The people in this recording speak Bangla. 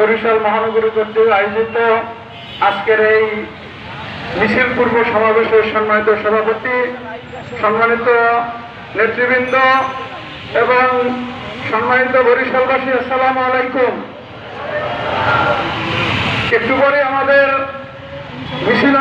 বরিশাল মহানগরী কর্তৃক আয়োজিত আজকের এই মিছিল পূর্ব সমাবেশের সম্মানিত সভাপতি, সম্মানিত নেতৃবৃন্দ এবং সম্মানিত বরিশালবাসী, আসসালাম আলাইকুম। একটু পরে